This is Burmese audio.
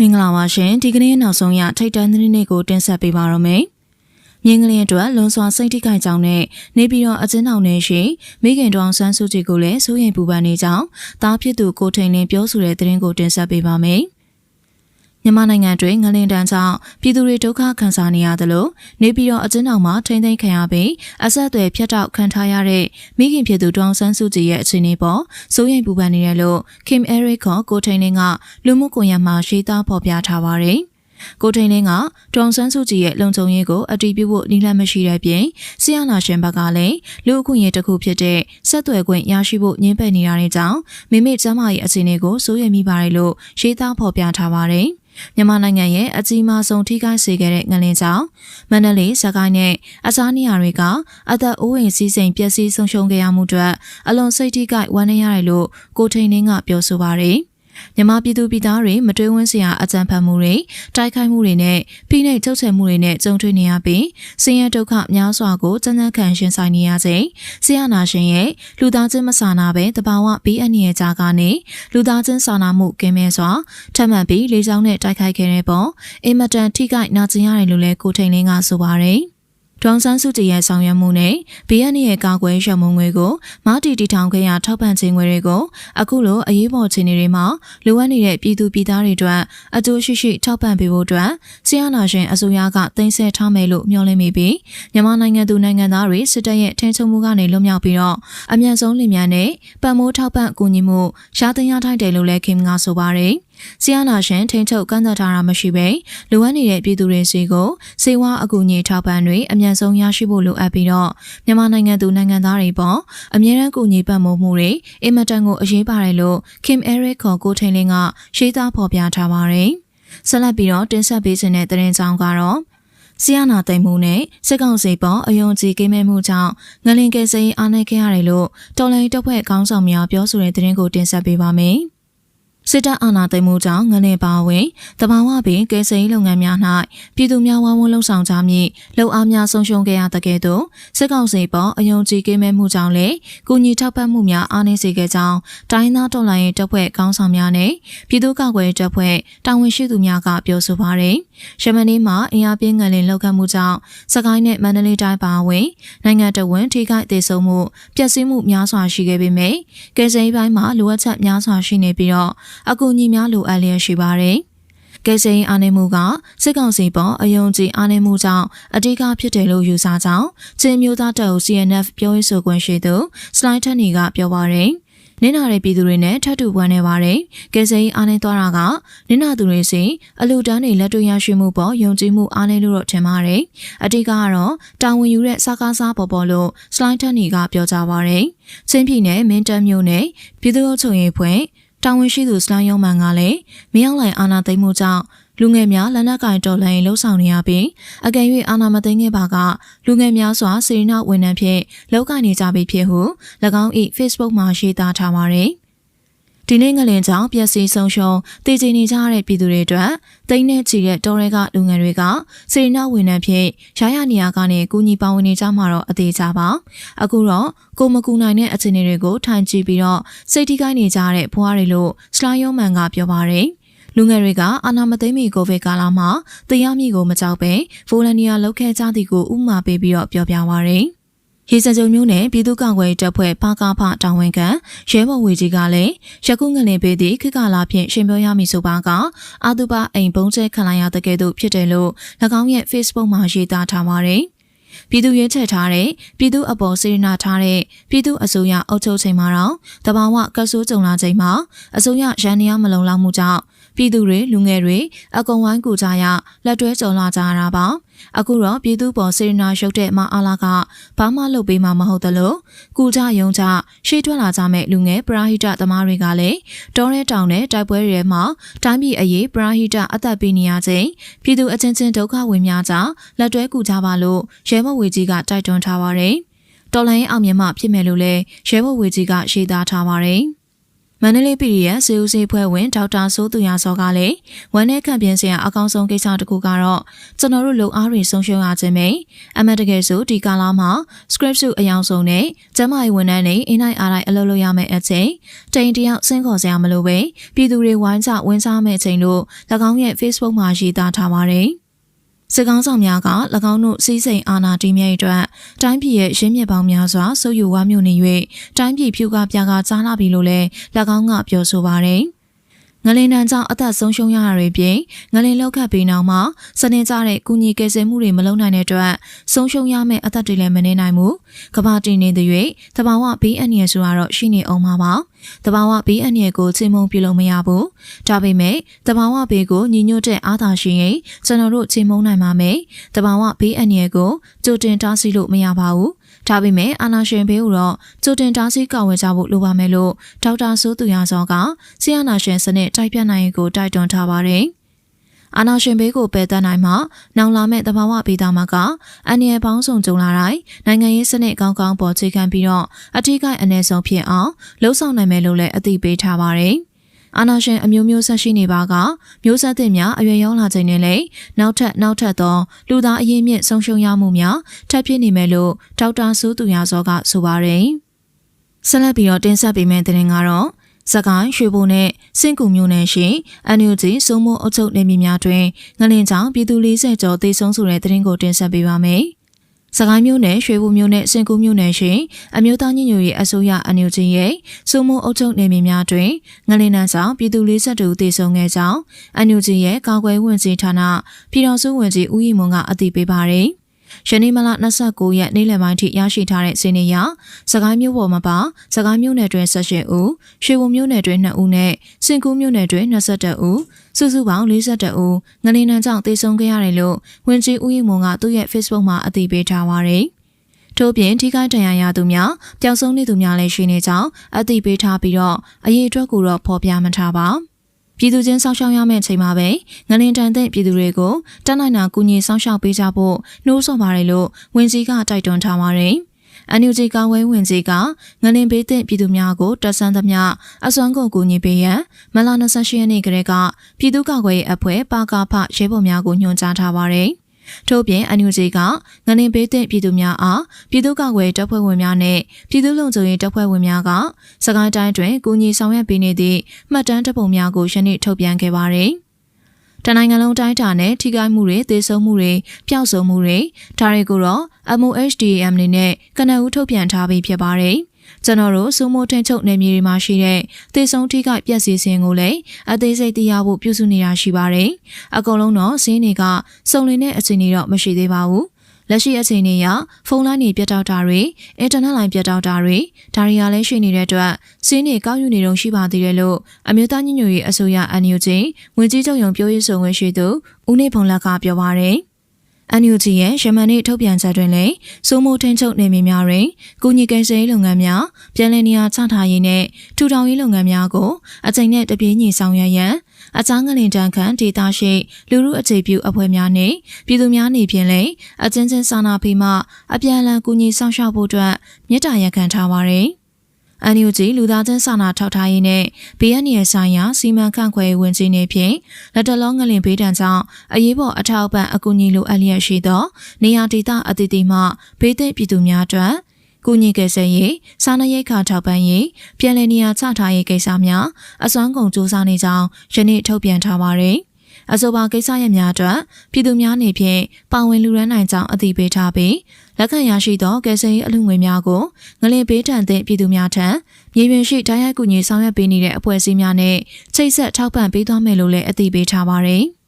မင်္ဂလာပါရှင်ဒီကနေ့နောက်ဆုံးရထိတ်တန်းသတင်းတွေကိုတင်ဆက်ပေးပါရမယ်။မြင်းကလေးအတွက်လွန်စွာစိတ်ထိခိုက်ကြောင်းနဲ့နေပြည်တော်အကျဉ်းထောင်ထဲရှိမိခင်တော်ဆန်းစုကြည်ကိုလည်းစိုးရိမ်ပူပန်နေကြောင်းတားဖြစ်သူကိုထိန်လင်းပြောဆိုတဲ့သတင်းကိုတင်ဆက်ပေးပါမယ်။ မြန်မာနိုင်ငံတွင်ငလင်တန်းကြောင့်ပြည်သူတွေဒုက္ခခံစားနေရသလိုနေပြည်တော်အကျဉ်းထောင်မှာထိမ့်သိမ်းခံရပြီးအဆက်အသွယ်ဖြတ်တောက်ခံထားရတဲ့မိခင်ဖြစ်သူဒေါအောင်ဆန်းစုကြည်ရဲ့အခြေအနေပေါ်စိုးရိမ်ပူပန်နေတယ်လို့ Kim Eric ခေါ်ကိုထိန်လင်းကလူမှုကွန်ရက်မှာရှင်းသားဖော်ပြထားပါတယ်။ကိုထိန်လင်းကဒေါအောင်ဆန်းစုကြည်ရဲ့လုံခြုံရေးကိုအတီးပြုဖို့နှီးလန့်မရှိတဲ့ပြင်ဆီယနာရှင်ဘက်ကလည်းလူအခွင့်အရေးတစ်ခုဖြစ်တဲ့ဆက်သွယ်ခွင့်ရရှိဖို့ညှင်းပယ်နေတာတွေကြောင့်မိမိကျမ်းမာရေးအခြေအနေကိုစိုးရိမ်မိပါတယ်လို့ရှင်းသားဖော်ပြထားပါတယ်။ မြန်မာနိုင်ငံရဲ့အကြီးမားဆုံးထိခိုက်စေခဲ့တဲ့ငလင်ကြောင့်မန္တလေး၊စကိုင်းနဲ့အခြားနေရာတွေကအသက်အိုးအိမ်စီးစိမ်ပျက်စီးဆုံးရှုံးခဲ့ရမှုအတွက်အလွန်စိတ်ထိခိုက်ဝမ်းနည်းရတယ်လို့ကိုထိန်နှင်းကပြောဆိုပါရယ်။ မြန်မာပြည်သူပြည်သားတွေမတွေးဝန်းစရာအကြံဖတ်မှုတွေတိုက်ခိုက်မှုတွေနဲ့ဖိနှိပ်ချုပ်ချယ်မှုတွေနဲ့ကြုံတွေ့နေရပြီးဆင်းရဲဒုက္ခများစွာကိုစံစံခံရှင်ဆိုင်နေရချိန်ဆရာနာရှင်ရဲ့လူသားချင်းမစာနာပဲတဘာဝဘေးအန္တရာယ်ကြားကနေလူသားချင်းစာနာမှုကင်းမဲ့စွာထပ်မံပြီးလေကြောင်းနဲ့တိုက်ခိုက်ခဲ့တဲ့ပုံအင်မတန်ထိခိုက်နာကျင်ရတယ်လို့လည်းကိုထိန်လင်းကဆိုပါတယ်။ ဒေါန်ဆန်းစုကြည်ရဲ့ဆောင်ရွက်မှုနဲ့ BN ရဲ့ကာကွယ်ရမုံငွေကိုမာတီတီထောင်ခဲ့ရထောက်ပံ့ခြင်းငွေတွေကိုအခုလိုအရေးပေါ်ခြေနေတွေမှာလိုအပ်နေတဲ့ပြည်သူပြည်သားတွေအတွက်အကျိုးရှိရှိထောက်ပံ့ပေးဖို့အတွက်ဆီယနာရှင်အစိုးရကတင်ဆက်ထားမယ်လို့မျှော်လင့်မိပြီးမြန်မာနိုင်ငံသူနိုင်ငံသားတွေစစ်တပ်ရဲ့ထိန်းချုပ်မှုကနေလွတ်မြောက်ပြီးတော့အမြန်ဆုံးလင်မြန်နဲ့ပတ်မိုးထောက်ပံ့ကူညီမှုရှားသိမ်းရထိုက်တယ်လို့လည်းခင်ကဆိုပါတယ် ဆီယနာရှင်ထိန်းချုပ်ကန့်သက်ထားတာမရှိဘဲလိုအပ်နေတဲ့ပြည်သူတွေစီကိုစေဝါအကူအညီထောက်ပံ့တွေအမြန်ဆုံးရရှိဖို့လိုအပ်ပြီးတော့မြန်မာနိုင်ငံသူနိုင်ငံသားတွေပေါ်အမြဲတမ်းကူညီပံ့ပိုးမှုတွေအင်မတန်ကိုအရေးပါတယ်လို့ Kim Eric ခေါ်ကိုထိန်လင်းကရှင်းသားဖော်ပြထားပါတယ်။ဆက်လက်ပြီးတော့တင်ဆက်ပေးခြင်းတဲ့သတင်းကြောင်းကတော့ဆီယနာသိမ်မှုနဲ့စစ်ကောင်စီပေါ်အယုံကြည်ကိမဲမှုကြောင့်ငလင်ကယ်ဆယ်ရေးအားနည်းခဲ့ရတယ်လို့တော်လိုင်းတပ်ဖွဲ့ခေါင်းဆောင်များပြောဆိုတဲ့သတင်းကိုတင်ဆက်ပေးပါမယ်။ စစ်တပ်အာဏာသိမ်းမှုကြောင့်ငနေပါဝင်တဘာဝပင်ကယ်ဆယ်ရေးလုပ်ငန်းများ၌ပြည်သူများဝန်းဝန်းလှုပ်ဆောင်ကြမည်လှုပ်အားများဆုံးရှုံးခဲ့ရတဲ့ကဲ့သို့စစ်ကောင်စီပေါ်အယုံကြည်ကင်းမဲ့မှုကြောင့်လည်းကုညီထောက်ပံ့မှုများအားနည်းစေခဲ့ကြောင်းတိုင်းသားတော်လှန်ရေးတပ်ဖွဲ့ခေါင်းဆောင်များနဲ့ပြည်သူ့ကာကွယ်တပ်ဖွဲ့တာဝန်ရှိသူများကပြောဆိုပါရယ်ရမနီမှာအင်အားပြင်းငလင်လောက်ခတ်မှုကြောင့်စကိုင်းနဲ့မန္တလေးတိုင်းပါဝင်နိုင်ငံတော်ဝန်ထိခိုက်ဒေဆုံးမှုပျက်စီးမှုများစွာရှိခဲ့ပေမဲ့ကယ်ဆယ်ရေးပိုင်းမှာလိုအပ်ချက်များစွာရှိနေပြီးတော့အကူအညီများလိုအပ်လျက်ရှိပါတယ်။ကယ်ဆယ်ရေးအားနည်းမှုကစစ်ကောင်စီပေါ်အယုံကြည်အားနည်းမှုကြောင့်အဓိကဖြစ်တယ်လို့ယူဆကြောင်းချင်းမျိုးသားတပ် CNF ပြောရေးဆိုခွင့်ရှိသူစလိုက်ထန်နီကပြောပါရယ်။နင်းနာတဲ့ပြည်သူတွေနဲ့ထပ်တူဝမ်းနေပါတယ်။ကယ်ဆယ်ရေးအားနေသွားတာကနင်းနာသူတွေစီအလူတန်းတွေလက်တွေ့ရရှိမှုပေါ်ယုံကြည်မှုအားနေလို့တော့ထင်ပါတယ်။အတိတ်ကတော့တာဝန်ယူတဲ့စကားစားပေါ်ပေါ်လို့စလိုက်ထန်နီကပြောကြပါရယ်။ချင်းပြည်နယ်မင်းတပ်မြို့နယ်ပြည်သူ့အုပ်ချုပ်ရေးဖွဲ့ တာဝန်ရှိသူစလိုင်းယုံမန်ကလည်းမရောက်လိုက်အာနာသိမ်းမှုကြောင့်လူငယ်များလက်နက်ကင်တော်လှန်ရေးလှုပ်ဆောင်နေရပြီးအကယ်၍အာနာမသိငယ်ပါကလူငယ်များစွာစေရနာဝန်ထမ်းဖြင့်လောက်ကိုင်နေကြပြီဖြစ်ဟု၎င်း၏ Facebook မှာရေးသားထားပါတယ်။ ဒီနေ့ငလင်ကြောင့်ပျက်စီးဆုံးရှုံးတည်ကြည်နေကြတဲ့ပြည်သူတွေအတွက်တိတ်နဲ့ချီတဲ့တော်ရဲကလူငယ်တွေကစေရနာဝန်ထမ်းဖြင့်ရရနေရာကနေကူညီပါဝင်နေကြမှာတော့အသေးချပါအခုတော့ကိုမကူနိုင်တဲ့အခြေအနေတွေကိုထိုင်ကြည့်ပြီးတော့စိတ်ထိခိုက်နေကြတဲ့ဘွားတွေလို့စလိုင်းယုံမန်ကပြောပါတယ်လူငယ်တွေကအာနာမသိမီကိုဗစ်ကာလမှာတရားမိကိုမကြောက်ပဲဗိုလန်နီယာလောက်ခဲ့ကြသည်ကိုဥမာပေးပြီးတော့ပြောပြပါရယ် ရေစကြုံမျိုးနဲ့ပြည်သူ့ကာကွယ်တပ်ဖွဲ့ပါကားဖတောင်ဝန်ခံရဲဘော်ဝေကြီးကလည်းရကုငလင်ပေးသည့်ခိကလာဖြင့်ရှင်ပြောရမည်ဆိုပါကအာသူပါအိမ်ဘုံကျဲခံလိုက်ရတဲ့ကဲ့သို့ဖြစ်တယ်လို့၎င်းရဲ့ Facebook မှာရေးသားထားပါတယ်ပြည်သူရဲချက်ထားတဲ့ပြည်သူအပေါ်စေရနာထားတဲ့ပြည်သူအစိုးရအုပ်ချုပ်ချိန်မှာတော့တဘာဝကဆိုးကြုံလာချိန်မှာအစိုးရရန်နေရမလုံလောက်မှုကြောင့်ပြည်သူတွေလူငယ်တွေအကုံဝိုင်းကူကြရလက်တွဲကြုံလာကြရတာပါ အခုတော့ပြည်သူပေါ်စေရနာရုပ်တဲ့မအားလာကဘာမှလုပ်ပေးမှာမဟုတ်သလိုကုကြယုံကြရှေ့ထွက်လာကြမဲ့လူငယ်ပရာဟိတသမားတွေကလည်းတောရဲတောင်နဲ့တိုက်ပွဲတွေမှာတိုင်းပြည်အရေးပရာဟိတအသက်ပေးနေရခြင်းပြည်သူအချင်းချင်းဒုက္ခဝင်များကြလက်တွဲကူကြပါလို့ရဲမဝေကြီးကတိုက်တွန်းထားပါတယ်တော်လိုင်းအောင်မြင်မှဖြစ်မယ်လို့လည်းရဲဘော်ဝေကြီးကရှေ့သားထားပါတယ်။မ န္တလေး PDF စေဦးစေးဖွဲ့ဝင်ဒေါက်တာစိုးသူရစောကလည်းဝန်내ခံပြင်းစရာအကောင်းဆုံးကိစ္စတစ်ခုကတော့ကျွန်တော်တို့လုံအားတွေဆုံးရှုံးရခြင်းပဲအမှန်တကယ်ဆိုဒီကာလမှာ script စုအယောင်ဆုံးနဲ့ကျမကြီးဝန်ထမ်းတွေအင်းနိုင်အားတိုင်းအလုပ်လုပ်ရမယ့်အချိန်တိန်တယောက်ဆင်းခေါ်စရာမလိုပဲပြည်သူတွေဝိုင်းချဝင်းစားမယ့်အချိန်လို့၎င်းရဲ့ Facebook မှာရေးသားထားပါတယ် စစ်ကောင်းဆောင်များက၎င်းတို့စီးစိမ်အာဏာတည်မြဲအတွက်တိုင်းပြည်ရဲ့ရင်းမြစ်ပေါင်းများစွာဆုပ်ယူဝါမျိုးနေ၍တိုင်းပြည်ဖြူကပြာကကြားလာပြီလို့လည်း၎င်းကပြောဆိုပါတယ်။ငလင်တန်းကြောင့်အသက်ဆုံးရှုံးရတာတွေပြင်ငလင်လောက်ခတ်ပြီးနောက်မှာစနေကြတဲ့ကုညီကယ်ဆယ်မှုတွေမလုပ်နိုင်တဲ့အတွက်ဆုံးရှုံးရမယ့်အသက်တွေလည်းမနေနိုင်ဘူးကဘာတင်နေတဲ့၍တဘာဝဘေးအန္တရာယ်ဆိုတာတော့ရှိနေအောင်ပါပါတဘာဝဘေးအန္တရာယ်ကိုချိန်မုံပြုလုပ်မရဘူးဒါပေမဲ့တဘာဝဘေးကိုညီညွတ်တဲ့အားသာရှိရင်ကျွန်တော်တို့ချိန်မုံနိုင်ပါမယ်တဘာဝဘေးအန္တရာယ်ကိုကြိုတင်တားဆီးလို့မရပါဘူးဒါပေမဲ့အာနာရှင်ဘေးကိုတော့ကြိုတင်တားဆီးကာဝယ်ကြဖို့လိုပါမယ်လို့ဒေါက်တာစိုးသူရစောကဆီယနာရှင်စနစ်တိုက်ပြနိုင်ကိုတိုက်တွန်းထားပါတယ်။ အာနာရှင်ဘေးကိုပယ်တတ်နိုင်မှနောင်လာမဲ့တဘာဝပြည်သားမကအန်ရပေါင်းစုံကြုံလာတိုင်းနိုင်ငံရေးစနစ်ကောင်းကောင်းပေါ်ခြေခံပြီးတော့အထူးကိအနေဆုံးဖြစ်အောင်လှုံ့ဆော်နိုင်မယ်လို့လည်းအသိပေးထားပါတယ်။အာနာရှင်အမျိုးမျိုးဆက်ရှိနေပါကမျိုးဆက်သစ်များအရွယ်ရောက်လာခြင်းနဲ့လည်းနောက်ထပ်နောက်ထပ်သောလူသားအရေးမြင့်ဆုံးရှုံးရမှုများထပ်ဖြစ်နေမယ်လို့ဒေါက်တာစိုးသူရစောကဆိုပါတယ်။ဆက်လက်ပြီးတော့တင်ဆက်ပေးမယ့်တင်ကတော့ စကိုင်းရွှေဘိုနဲ့စင့်ကူမျိုးနယ်ရှိအန်ယူဂျီစုံမအုပ်ချုပ်နေမြေများတွင်ငလင်ကြောင့်ပြည်သူ40ကျော်သေဆုံးဆိုတဲ့သတင်းကိုတင်ဆက်ပေးပါမယ်။စကိုင်းမြို့နယ်ရွှေဘူမြို့နယ်စင်ကူးမြို့နယ်ရှိအမျိုးသားညညရေးအစိုးရအန်ယူဂျီရဲ့စုမိုးအုပ်ချုပ်နယ်မြေများတွင်ငလင်နန်းဆောင်ပြည်သူ၄၀တူသေဆုံးခဲ့ကြောင်းအန်ယူဂျီရဲ့ကာကွယ်ဝင်ကြီးဌာနပြည်တော်စုဝင်ကြီးဦးရီမွန်ကအသိပေးပါတယ်။ ယနေ့မလ29ရက်နေ့လယ်ပိုင်းထိရရှိထားတဲ့စီးနေရစကိုင်းမြို့ပေါ်မှာပါစကိုင်းမြို့နယ်တွင်18ဦးရွှေဘုံမြို့နယ်တွင်2ဦးနဲ့စင်ကူးမြို့နယ်တွင်22ဦးစုစုပေါင်း42ဦးငလင်းနန်းကြောင့်တေဆုံးခဲ့ရတယ်လို့ဝင်ကြီးဦးရီမွန်ကသူ့ရဲ့ Facebook မှာအသိပေးထားပါတယ်ထို့ပြင်ထိခိုက်ဒဏ်ရာရသူများပျောက်ဆုံးနေသူများလည်းရှိနေကြောင်းအသိပေးထားပြီးတော့အရေးအတွက်ကိုတော့ဖော်ပြမထားပါဘူး ပြည်သူချင်းစောင့်ရှောက်ရမယ့်ချိန်မှာပဲငလင်တန်တဲ့ပြည်သူတွေကိုတတ်နိုင်တာကူညီစောင့်ရှောက်ပေးကြဖို့နှိုးဆော်ပါတယ်လို့ဝင်ကြီးကတိုက်တွန်းထားပါတယ်။အန်ယူဂျီကာဝဲဝင်ကြီးကငလင်ဘေးတဲ့ပြည်သူများကိုတက်ဆန်းသမျှအစွမ်းကုန်ကူညီပေးရန်မလာ28ရက်နေ့ကလေးကပြည်သူ့ကာကွယ်ရေးအဖွဲ့ပါကာဖရဲဘော်များကိုညွှန်ကြားထားပါတယ်။ ထို့ပြင် NUG ကငလင်ပေးတဲ့ပြည်သူများအားပြည်သူ့ကာကွယ်တပ်ဖွဲ့ဝင်များနဲ့ပြည်သူ့လုံခြုံရေးတပ်ဖွဲ့ဝင်များကစကိုင်းတိုင်းတွင်ကူညီဆောင်ရွက်ပေးနေသည့်မှတ်တမ်းတပ်ပုံများကိုယနေ့ထုတ်ပြန်ခဲ့ပါသည်တနိုင်ငံလုံးတိုင်းတာနဲ့ထိခိုက်မှုတွေသေဆုံးမှုတွေပျောက်ဆုံးမှုတွေဒါတွေကိုတော့ MOHDM နေနဲ့ကနအူးထုတ်ပြန်ထားပြီးဖြစ်ပါတယ်။ ကျွန်တော်တို့စုမိုးထင်းချုပ်နယ်မြေတွေမှာရှိတဲ့သေဆုံးထိခိုက်ပျက်စီးခြင်းကိုလည်းအသေးစိတ်သိရဖို့ပြုစုနေတာရှိပါတယ်။အကုန်လုံးတော့ဈေးတွေကစုံလင်တဲ့အခြေအနေတော့မရှိသေးပါဘူး။လက်ရှိအချိန်တွေရဖုန်းလိုင်းတွေပြတ်တောက်တာတွေအင်တာနက်လိုင်းပြတ်တောက်တာတွေဒါတွေကလည်းရှိနေတဲ့အတွက်စီးနေကောက်ယူနေတော့ရှိပါသေးတယ်လို့အမျိုးသားညညရေးအစိုးရ NUG ဝင်ကြီးချုပ်ရုံပြောရေးဆိုခွင့်ရှိသူဦးနေဖုံလက်ကပြောပါရယ်။ NUG ရဲ့ရမန်နေ့ထုတ်ပြန်ချက်တွင်လည်းစိုးမိုးထင်းချုပ်နေမြေများတွင်ကုညီကိန်းစေးလုပ်ငန်းများပြည်လည်နေရာချထားရေးနဲ့ထူထောင်ရေးလုပ်ငန်းများကိုအကြိမ်နဲ့တပြေးညီဆောင်ရွက်ရန်အချားငလင်တန်းခန့်ဒေတာရှိလူမှုအခြေပြုအဖွဲ့များနဲ့ပြည်သူများနေဖြင့်လည်းအချင်းချင်းစာနာဖေးမှအပြန်အလှန်ကူညီဆောင်ရှောက်ဖို့အတွက်မြစ်တာရက်ခံထားပါရယ်။ NUG လူသားချင်းစာနာထောက်ထားရေးနဲ့ BNN ဆိုင်ရာစီမံခန့်ခွဲရေးဝန်ကြီးနေဖြင့်လက်တလုံးငလင်ဘေးဒဏ်ကြောင့်အရေးပေါ်အထောက်အပံ့အကူအညီလိုအပ်လျက်ရှိသော နေရာဒေသအသီးသီးမှဘေးသင့်ပြည်သူများအတွက်ကုညီကယ်ဆယ်ရေးစားနပ်ရိက္ခာထောက်ပံ့ရေးပြည်내နေရာချထားရေးကိစ္စများအစွမ်းကုန်စူးစမ်းနေကြောင်းယနေ့ထုတ်ပြန်ထားပါရယ် အဆိုပါကိစ္စရပ်များအတွက်ပြည်သူများနေဖြင့်ပါဝင်လူရန်နိုင်ကြောင်းအသိပေးထားပြီးလက်ခံရရှိသောကယ်ဆယ်ရေးအလှူငွေများကိုငလင်ပေးထံသည့်ပြည်သူများထံမြေပြင်ရှိတိုင်းရိုက်ကူညီဆောင်ရွက်ပေးနေတဲ့အဖွဲ့အစည်းများနဲ့ချိတ်ဆက်ထောက်ပံ့ပေးသွားမယ်လို့လည်းအသိပေးထားပါတယ်။